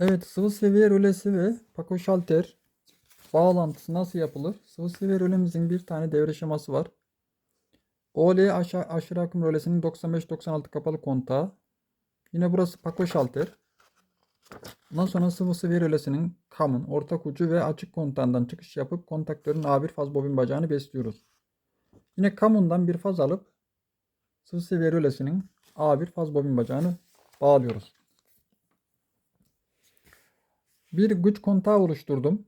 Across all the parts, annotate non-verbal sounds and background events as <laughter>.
Evet, sıvı seviye rölesi ve pako şalter bağlantısı nasıl yapılır? Sıvı seviye rölemizin bir tane devre şeması var. OL aşağı, aşırı akım rölesinin 95-96 kapalı kontağı. Yine burası pako şalter. Ondan sonra sıvı seviye rölesinin kamın ortak ucu ve açık kontağından çıkış yapıp kontaktörün A1 faz bobin bacağını besliyoruz. Yine kamundan bir faz alıp sıvı seviye rölesinin A1 faz bobin bacağını bağlıyoruz. Bir güç kontağı oluşturdum.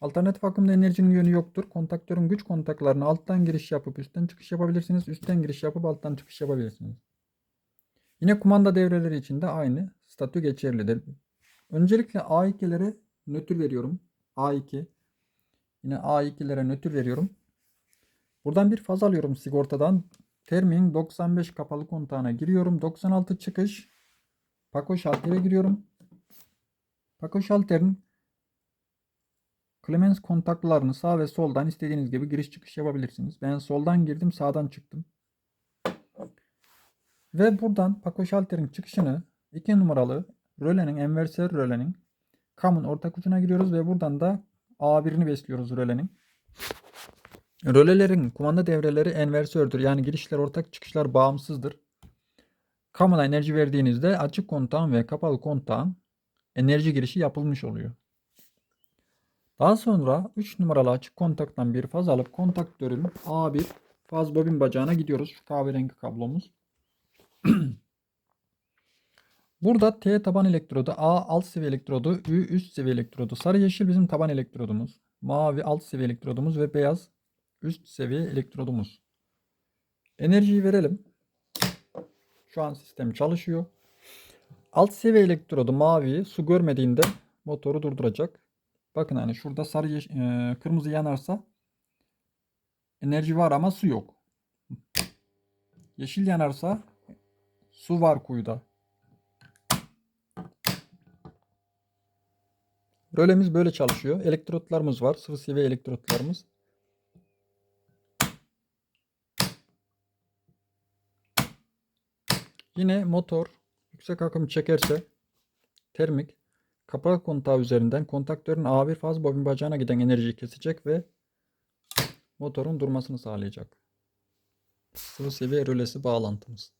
Alternatif akımda enerjinin yönü yoktur. Kontaktörün güç kontaklarına alttan giriş yapıp üstten çıkış yapabilirsiniz. Üstten giriş yapıp alttan çıkış yapabilirsiniz. Yine kumanda devreleri için de aynı statü geçerlidir. Öncelikle A2'lere nötr veriyorum. A2. Yine A2'lere nötr veriyorum. Buradan bir faz alıyorum sigortadan. Termin 95 kapalı kontağına giriyorum. 96 çıkış. Pako şaltere giriyorum. Pako şalterin Clemens kontaklarını sağ ve soldan istediğiniz gibi giriş çıkış yapabilirsiniz. Ben soldan girdim, sağdan çıktım. Ve buradan Paco Şalter'in çıkışını 2 numaralı rölenin, enversör rölenin kamun ortak ucuna giriyoruz ve buradan da A1'ini besliyoruz rölenin. Rölelerin kumanda devreleri enversördür. Yani girişler ortak çıkışlar bağımsızdır. Kamuna enerji verdiğinizde açık kontağın ve kapalı kontağın enerji girişi yapılmış oluyor. Daha sonra 3 numaralı açık kontaktan bir faz alıp kontaktörün A1 faz bobin bacağına gidiyoruz. Şu kahverengi kablomuz. <clears throat> Burada T taban elektrodu, A alt seviye elektrodu, Ü üst seviye elektrodu. Sarı yeşil bizim taban elektrodumuz. Mavi alt seviye elektrodumuz ve beyaz üst seviye elektrodumuz. Enerjiyi verelim. Şu an sistem çalışıyor. Alt seviye elektrodu mavi su görmediğinde motoru durduracak. Bakın hani şurada sarı e, kırmızı yanarsa enerji var ama su yok. Yeşil yanarsa su var kuyuda. Rölemiz böyle çalışıyor. Elektrotlarımız var. Sıvı seviye elektrotlarımız. Yine motor yüksek akım çekerse termik kapalı kontağı üzerinden kontaktörün A1 faz bobin bacağına giden enerjiyi kesecek ve motorun durmasını sağlayacak. Sıvı seviye rölesi bağlantımız.